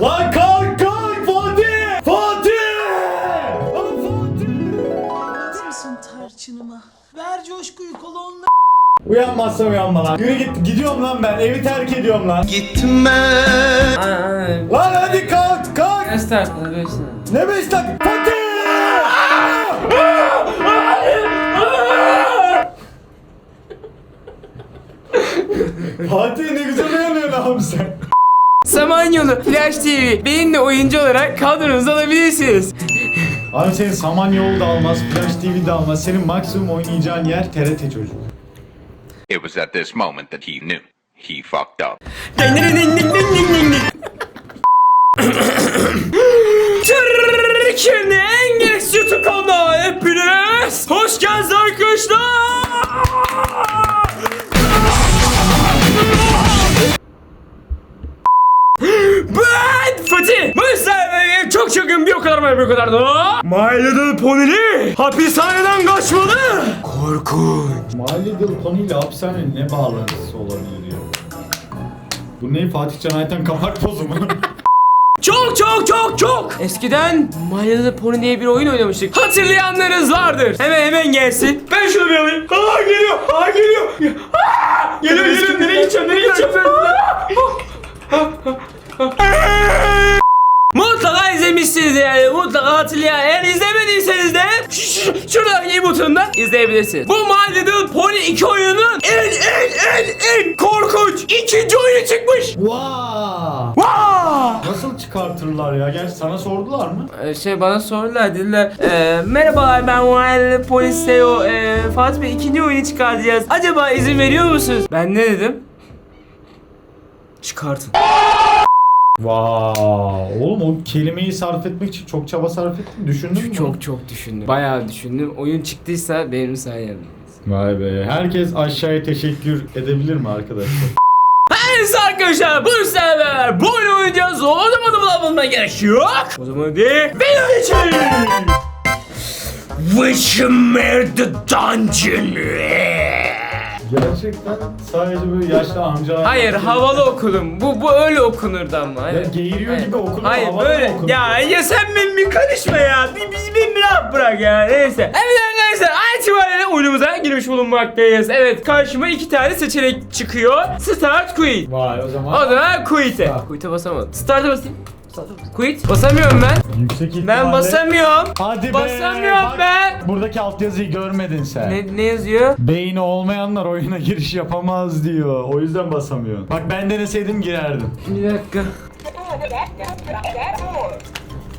Lan kalk kalk Fatih! Fatih! Lan Fatih! At mısın tarçınıma? Ver coşkuyu kolonla. Uyanmazsam uyanma lan. Yürü git. Gidiyorum lan ben. Evi terk ediyorum lan. Aa, Lan hadi kalk kalk. kaç dakika beşine. Ne beş dakika? Fatih! Fatih ne güzel. Samanyolu Flash TV benimle oyuncu olarak kadronuza alabilirsiniz. Abi senin Samanyolu da almaz, Flash TV de almaz. Senin maksimum oynayacağın yer TRT çocuk. It was at this moment that he knew he fucked up. Bir o kadar da. My Little Pony'li hapishaneden kaçmalı. Korkunç. My Little Pony ile hapishanenin ne bağlantısı olabilir ya? Bu ne? Fatih Can Ayten kapak pozu mu? Çok çok çok çok. Eskiden My Little Pony diye bir oyun oynamıştık. Hatırlayanlarınız vardır. Hemen hemen gelsin. Ben şunu bir alayım. Aa geliyor. Aa geliyor. Aa, Geliyor geliyor. Nereye gideceğim? Nereye gideceğim Mutlaka izlemişsiniz yani mutlaka hatırlayan eğer izlemediyseniz de şuradaki butondan izleyebilirsiniz. Bu My Little Pony 2 oyunun en en en en korkunç ikinci oyunu çıkmış. Vaa! Wow! Nasıl çıkartırlar ya? Gerçi sana sordular mı? Ee, şey bana sordular dediler e, merhabalar ben Wild Polis CEO e, Fatih Bey ikinci oyunu çıkartacağız acaba izin veriyor musunuz? Ben ne dedim? Çıkartın. Vaa! Oğlum o kelimeyi sarf etmek için çok çaba sarf ettin. Düşündün mü? Çok çok düşündüm. Bayağı düşündüm. Oyun çıktıysa benim sayemde. Vay be. Herkes aşağıya teşekkür edebilir mi arkadaşlar? Neyse arkadaşlar bu sefer bu oyunu oynayacağız. O zaman da buna bulma gerek yok. O zaman hadi video geçelim. Wishmere the Dungeon. Gerçekten sadece böyle yaşlı amcalar... Hayır havalı okulum. Bu bu öyle okunurdu ama. Ya geğiriyor gibi okunur, Hayır havalı böyle. okunur. Ya ya sen benim bir karışma ya. Bir bizi bir bir rahat bırak ya. Neyse. Evet arkadaşlar an itibariyle oyunumuza girmiş bulunmaktayız. Evet karşıma iki tane seçenek çıkıyor. Start quit. Vay o zaman... O zaman quit'e. Start. Quit'e basamadım. Start'a basayım. Basayım. Quit. Basamıyorum ben. Yüksek ihtimalle... Ben basamıyorum. Hadi be! Basamıyorum bak, ben. Buradaki altyazıyı görmedin sen. Ne, ne yazıyor? Beyni olmayanlar oyuna giriş yapamaz diyor. O yüzden basamıyor. Bak ben deneseydim girerdim. Bir dakika.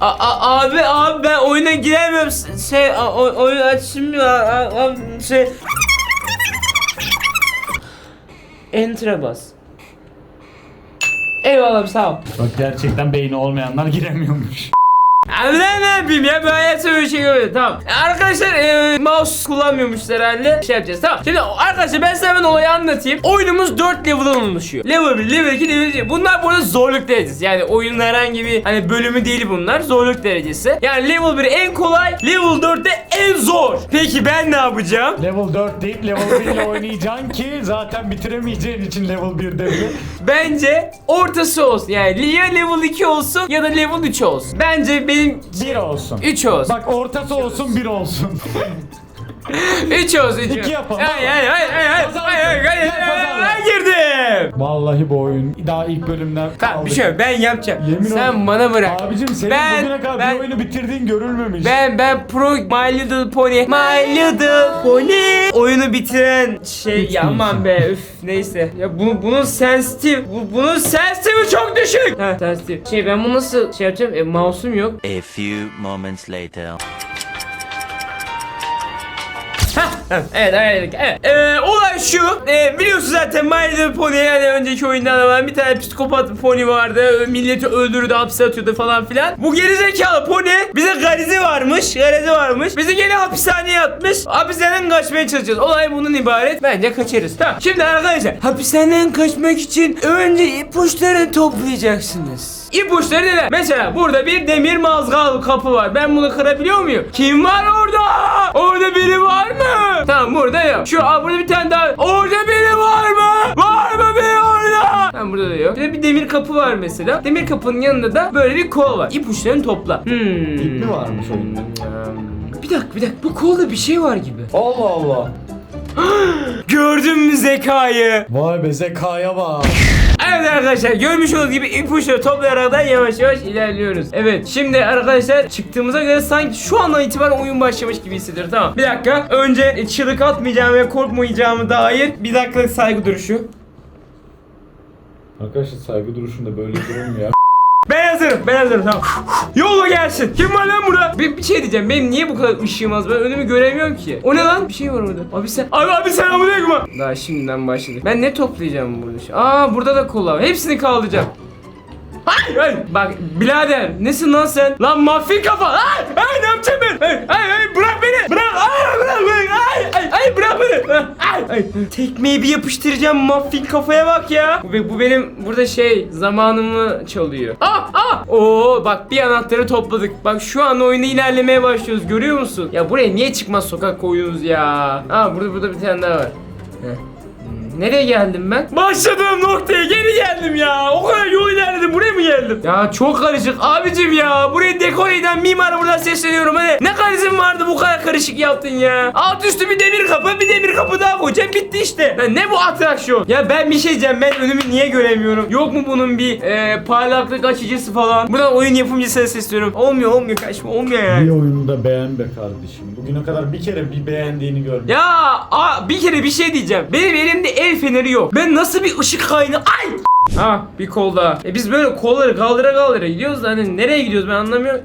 A, a- abi abi ben oyuna giremiyorum. Şey a- o- oyun açmıyor. A- a- Şey Enter'a bas. Eyvallah sağ ol. Bak gerçekten beyni olmayanlar giremiyormuş. Ben ne yapayım ya böyle şey görmedim tamam. Arkadaşlar e, mouse kullanmıyormuş herhalde şey yapacağız tamam. Şimdi arkadaşlar ben size hemen olayı anlatayım. Oyunumuz 4 level'dan oluşuyor. Level 1, level 2, level 3. Bunlar bu arada zorluk derecesi. Yani oyunun herhangi bir hani bölümü değil bunlar. Zorluk derecesi. Yani level 1 en kolay, level 4 de en zor. Peki ben ne yapacağım? Level 4 deyip level 1 ile oynayacaksın ki zaten bitiremeyeceğin için level 1'de bile. Bence ortası olsun. Yani ya level 2 olsun ya da level 3 olsun. Bence benim 1 olsun. 3 olsun. Bak ortası olsun 1 olsun. 3 olsun. üç İki olsun. yapalım. Hayır hayır hayır hayır hayır Pazar hayır hayır Gel hayır pazarla. ben girdim. Vallahi bu oyun daha ilk bölümden Tamam bir şey yok ben yapacağım. Yemin Sen ol- bana bırak. Abicim senin Ben- bugüne kadar ben- bir oyunu bitirdiğin görülmemiş. Ben ben pro My Little Pony My Little Pony oyunu bitiren şey Hiç ya aman be üf neyse ya bu bunun sensitif bu, bunun sensitivi çok düşük. Ha sensitif. Şey ben bunu nasıl şey yapacağım? E, mouse'um yok. A few moments later. Evet, evet, evet. Ee, olay şu. Ee, biliyorsun zaten My Little Pony yani önceki oyundan olan bir tane psikopat pony vardı. Milleti öldürdü, hapse atıyordu falan filan. Bu gerizekalı pony bize garizi varmış. Garizi varmış. Bizi gene hapishaneye atmış. Hapishaneden kaçmaya çalışacağız. Olay bunun ibaret. Bence kaçarız. Tamam. Şimdi arkadaşlar hapishaneden kaçmak için önce ipuçlarını toplayacaksınız. İpuçları neler? Mesela burada bir demir mazgal kapı var. Ben bunu kırabiliyor muyum? Kim var orada? Orada biri var mı? Tamam burada yok. Şu aa, burada bir tane daha. Orada biri var mı? Var mı biri orada? Tamam burada da yok. Bir de bir demir kapı var mesela. Demir kapının yanında da böyle bir kol var. İpuçlarını topla. Hmm. İp mi varmış oyunda? Bir dakika bir dakika. Bu kolda bir şey var gibi. Allah Allah. Gördün mü zekayı? Vay be zekaya bak. Evet arkadaşlar görmüş olduğunuz gibi ipuçları toplayarak da yavaş yavaş ilerliyoruz. Evet şimdi arkadaşlar çıktığımıza göre sanki şu andan itibaren oyun başlamış gibi hissediyorum. Tamam bir dakika önce çığlık atmayacağım ve korkmayacağımı dair bir dakikalık saygı duruşu. Arkadaşlar saygı duruşunda böyle durulmuyor. Ben hazırım ben hazırım tamam. Yolla gelsin. Kim var lan burada? Bir, bir şey diyeceğim benim niye bu kadar ışığım az ben önümü göremiyorum ki. O ne lan? Bir şey var orada. Abi sen. Abi abi sen aleyküm. Daha şimdiden başladık. Ben ne toplayacağım burada? Aa burada da kola var. Hepsini kaldıracağım. Ay, ay. Bak birader nesin lan sen? Lan muffin kafa. Ay, ay ne yapacağım ben? Ay, ay, ay bırak beni. Bırak. Ay, bırak beni. Ay, ay, ay bırak beni. Ay. Tekmeyi bir yapıştıracağım muffin kafaya bak ya. Bu, bu benim burada şey zamanımı çalıyor. Ah, ah. Oo bak bir anahtarı topladık. Bak şu an oyunda ilerlemeye başlıyoruz. Görüyor musun? Ya buraya niye çıkmaz sokak koyuyorsunuz ya? Aa burada burada bir tane daha var. Heh. Nereye geldim ben? Başladığım noktaya geri geldim ya. O kadar yol ilerledim buraya mı geldim? Ya çok karışık abicim ya. Burayı dekore eden mimara buradan sesleniyorum. Hani ne karizm vardı bu kadar karışık yaptın ya. Alt üstü bir demir kapı bir demir kapı daha koyacağım bitti işte. Ya ne bu atraksiyon? Ya ben bir şey diyeceğim ben önümü niye göremiyorum? Yok mu bunun bir e, parlaklık açıcısı falan? Buradan oyun yapımcısına sesleniyorum. Olmuyor olmuyor kaçma olmuyor yani. bir oyunu da beğen be kardeşim. Bugüne kadar bir kere bir beğendiğini görmedim. Ya aa, bir kere bir şey diyeceğim. Benim elimde el feneri yok. Ben nasıl bir ışık kaynağı... Ay! Ha bir kol daha. E biz böyle kolları kaldıra kaldıra gidiyoruz da hani nereye gidiyoruz ben anlamıyorum.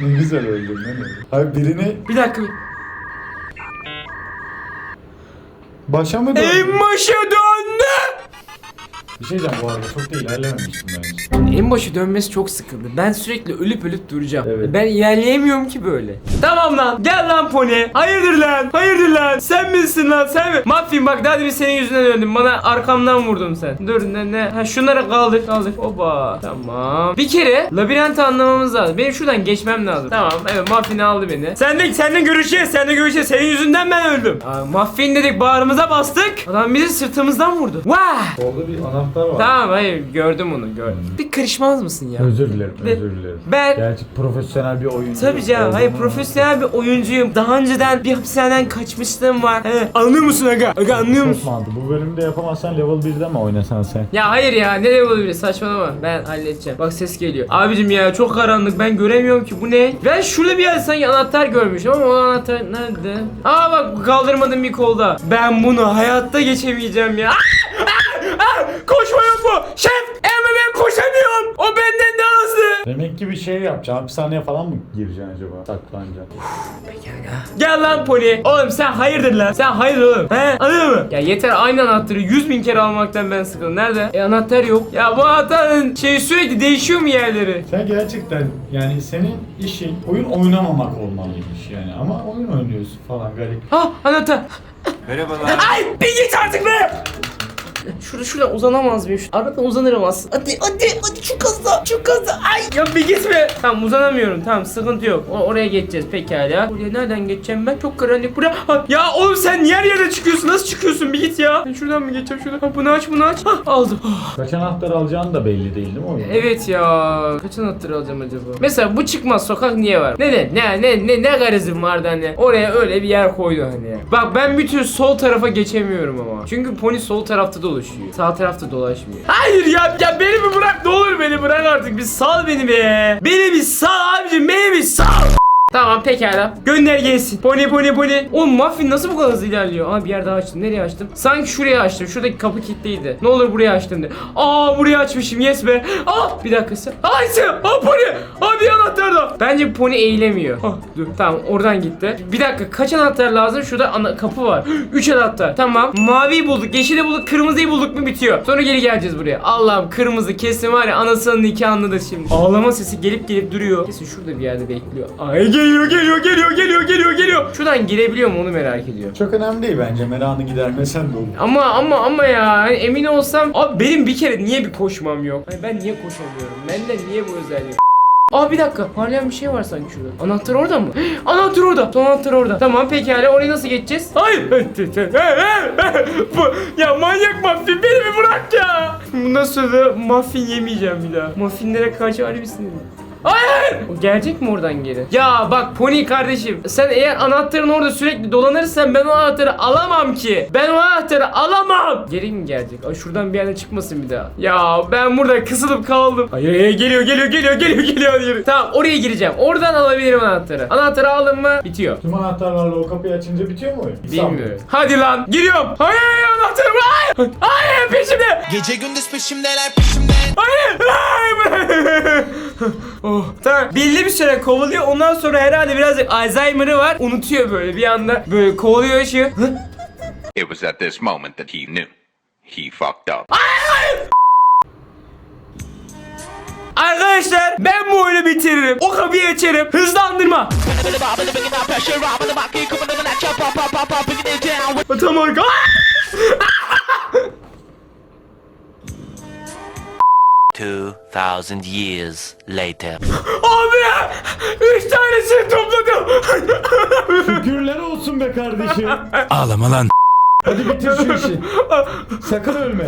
Ne güzel öldün lan öyle. Hayır birini Bir dakika. başa mı döndü? En başa döndü. Bir şey diyeceğim bu arada çok da ilerlememiştim bence. En başı dönmesi çok sıkıldı. Ben sürekli ölüp ölüp duracağım. Evet. Ben ilerleyemiyorum ki böyle. Tamam lan. Gel lan pony. Hayırdır lan? Hayırdır lan? Sen misin lan? Sen mi? Muffin bak daha demin senin yüzünden döndüm. Bana arkamdan vurdun sen. Dur ne ne? Ha şunları kaldır. Kaldır. Oba. Tamam. Bir kere labirenti anlamamız lazım. Benim şuradan geçmem lazım. Tamam. Evet Muffin aldı beni. Sen de seninle görüşeceğiz. Seninle görüşeceğiz. Senin yüzünden ben öldüm. Aa, Muffin dedik bağrımıza bastık. Adam bizi sırtımızdan vurdu. Vah. Solda bir anahtar var. Tamam hayır gördüm onu gördüm. Bir karışmaz mısın ya? Özür dilerim, Ve- özür dilerim. Ben Gerçi profesyonel bir oyuncu. Tabii canım. Hayır profesyonel bir oyuncuyum. Daha önceden bir hapishaneden kaçmışlığım var. Evet. Anlıyor musun aga? Aga anlıyor Çok musun? mantıklı. Bu bölümde yapamazsan level 1'de mi oynasan sen? Ya hayır ya ne level biri saçmalama ben halledeceğim bak ses geliyor Abicim ya çok karanlık ben göremiyorum ki bu ne Ben şurada bir yer sanki anahtar görmüşüm ama o anahtar nerede Aa bak kaldırmadım bir kolda Ben bunu hayatta geçemeyeceğim ya Ah! Ah! Ah! Koşma yok mu Şef Demek ki bir şey yapacaksın. Hapishaneye falan mı gireceksin acaba? Saklanacaksın. Gel lan pony. Oğlum sen hayırdır lan? Sen hayır oğlum. He? Anladın mı? Ya yeter aynı anahtarı 100 bin kere almaktan ben sıkıldım. Nerede? E anahtar yok. Ya bu anahtarın şey sürekli değişiyor mu yerleri? Sen gerçekten yani senin işin oyun oynamamak olmalıymış yani. Ama oyun oynuyorsun falan garip. Ha anahtar. Merhabalar. Ay bir git artık be. Şurada şurada uzanamaz mıyım? Aradan uzanırım aslında. Hadi hadi hadi şu kızla şu kızla. Ay ya bir gitme. Tamam uzanamıyorum. Tamam sıkıntı yok. O- oraya geçeceğiz pekala. Buraya nereden geçeceğim ben? Çok karanlık. Buraya. Ha, ya oğlum sen niye her yere çıkıyorsun? Nasıl çıkıyorsun? Bir git ya. Ben şuradan mı geçeceğim? Şuradan. Ha, bunu aç bunu aç. Ha, aldım. Ah, Kaç anahtar alacağın da belli değil değil mi oyunda? Evet ya. Kaç anahtar alacağım acaba? Mesela bu çıkmaz sokak niye var? Neden? Ne ne ne ne garizm vardı hani? Oraya öyle bir yer koydu hani. Bak ben bir tür sol tarafa geçemiyorum ama. Çünkü pony sol tarafta dolaşıyor. Sağ tarafta dolaşmıyor. Hayır ya ya beni bir bırak ne olur beni bırak artık. Bir sal beni be. Beni bir sal abicim beni bir sal. Tamam pekala. Gönder gelsin. Pony pony pony. Oğlum muffin nasıl bu kadar hızlı ilerliyor? Aa bir yer daha açtım. Nereye açtım? Sanki şuraya açtım. Şuradaki kapı kilitliydi. Ne olur buraya açtım de. Aa buraya açmışım. Yes be. Aa bir dakika sen. Aa sen. Aa pony. Aa bir anahtar da. Bence pony eğilemiyor. Ah dur. Tamam oradan gitti. Bir dakika kaç anahtar lazım? Şurada ana kapı var. 3 anahtar. Tamam. Maviyi bulduk. Yeşili bulduk. Kırmızıyı bulduk mu bitiyor. Sonra geri geleceğiz buraya. Allah'ım kırmızı kesin var ya anasının nikahındadır şimdi. Ağlama sesi gelip gelip duruyor. Kesin şurada bir yerde bekliyor. Ay geliyor geliyor geliyor geliyor geliyor geliyor. Şuradan girebiliyor mu onu merak ediyor. Çok önemli değil bence. Merakını gidermesen de olur. Ama ama ama ya hani emin olsam abi benim bir kere niye bir koşmam yok? Hani ben niye koşamıyorum? Bende niye bu özellik? Aa bir dakika parlayan bir şey var sanki şurada. Anahtar orada mı? Anahtar orada. Son anahtar orada. Tamam pekala orayı nasıl geçeceğiz? Hayır. Bu- ya manyak muffin beni bir bırak ya. Bundan sonra muffin yemeyeceğim bir daha. Muffinlere karşı sinirim. Hayır! O gelecek mi oradan geri? Ya bak Pony kardeşim sen eğer anahtarın orada sürekli dolanırsan ben o anahtarı alamam ki. Ben o anahtarı alamam. Geri mi gelecek? Ay şuradan bir yerden çıkmasın bir daha. Ya ben burada kısılıp kaldım. Ay, ay, ay, geliyor geliyor geliyor geliyor geliyor yürü. Tamam oraya gireceğim. Oradan alabilirim anahtarı. Anahtarı aldım mı bitiyor. Tüm anahtarlarla o kapıyı açınca bitiyor mu oyun? Bilmiyorum. Hadi lan giriyorum. Hayır hayır anahtarım hayır. Hayır peşimde. Gece gündüz peşimdeler peşimde. Hayır. Hayır. oh, tamam. Belli bir süre kovalıyor. Ondan sonra herhalde birazcık Alzheimer'ı var. Unutuyor böyle bir anda. Böyle kovalıyor ışığı. It was at this moment that he knew. He fucked up. Arkadaşlar ben bu oyunu bitiririm. O kapıyı açarım. Hızlandırma. Tam arka. 2000 years later. Abi! Üç tanesini topladım. Şükürler olsun be kardeşim. Ağlama lan. Hadi bitir şu işi. Sakın ölme.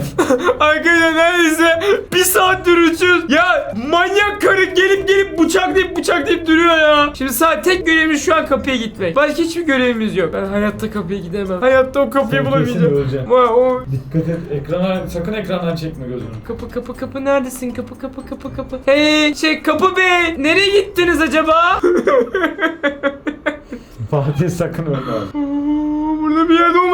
Arkadaşlar neredeyse bir saattir uçuyoruz. Ya manyak karı gelip gelip bıçaklayıp bıçaklayıp duruyor ya. Şimdi sadece tek görevimiz şu an kapıya gitmek. Başka hiçbir görevimiz yok. Ben hayatta kapıya gidemem. Hayatta o kapıyı Sen bulamayacağım. öleceksin. Ama o Dikkat et ekrana sakın ekrandan çekme gözünü. kapı kapı kapı neredesin? Kapı kapı kapı kapı. Hey şey kapı bey nereye gittiniz acaba? Fatih sakın ölme. Oo, Burada bir yerde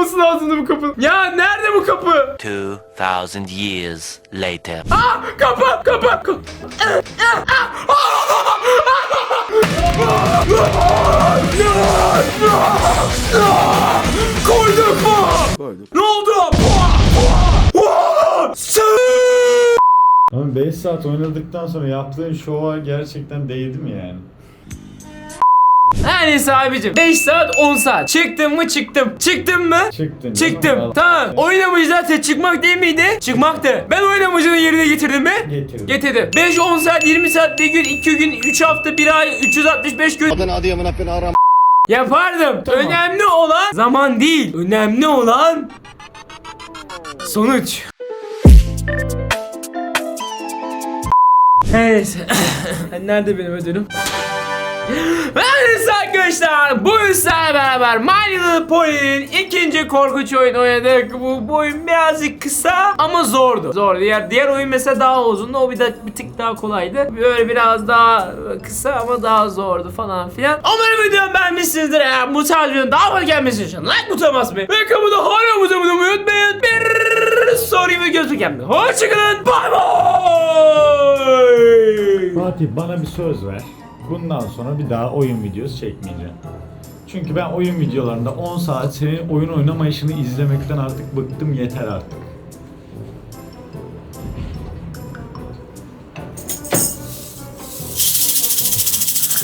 olması lazımdı bu kapı. Ya nerede bu kapı? Two thousand years later. Ah kapı kapı. kapı. Koyduk mu? Koyduk. Ne oldu? Ama 5 saat oynadıktan sonra yaptığın şova gerçekten değdi mi yani? Her neyse abicim. 5 saat 10 saat. Çıktım mı? Çıktım. Çıktım mı? Çıktın. Çıktım. Tamam. Oyun amacı zaten çıkmak değil miydi? Çıkmaktı. Ben oyun amacını yerine getirdim mi? Getirdim. Getirdim. 5-10 saat 20 saat bir gün 2 gün 3 hafta 1 ay 365 gün. Yapardım. Tamam. Önemli olan zaman değil. Önemli olan Sonuç. Evet. Nerede benim ödülüm? Evet arkadaşlar bugün sizlerle beraber My Little Pony'nin ikinci korkunç oyunu oynadık. Bu, bu oyun birazcık kısa ama zordu. Zor. Diğer diğer oyun mesela daha uzundu. O bir de bir tık daha kolaydı. Böyle biraz daha kısa ama daha zordu falan filan. Umarım videomu beğenmişsinizdir. Eğer bu tarz videonun daha fazla gelmesi için like butonuna basmayı ve kapıda hala bu zamını unutmayın. Bir video görüşmek üzere. Hoşçakalın. Bye bye. Fatih bana bir söz ver. Bundan sonra bir daha oyun videosu çekmeyeceğim. Çünkü ben oyun videolarında 10 saat senin oyun oynamayışını izlemekten artık bıktım yeter artık.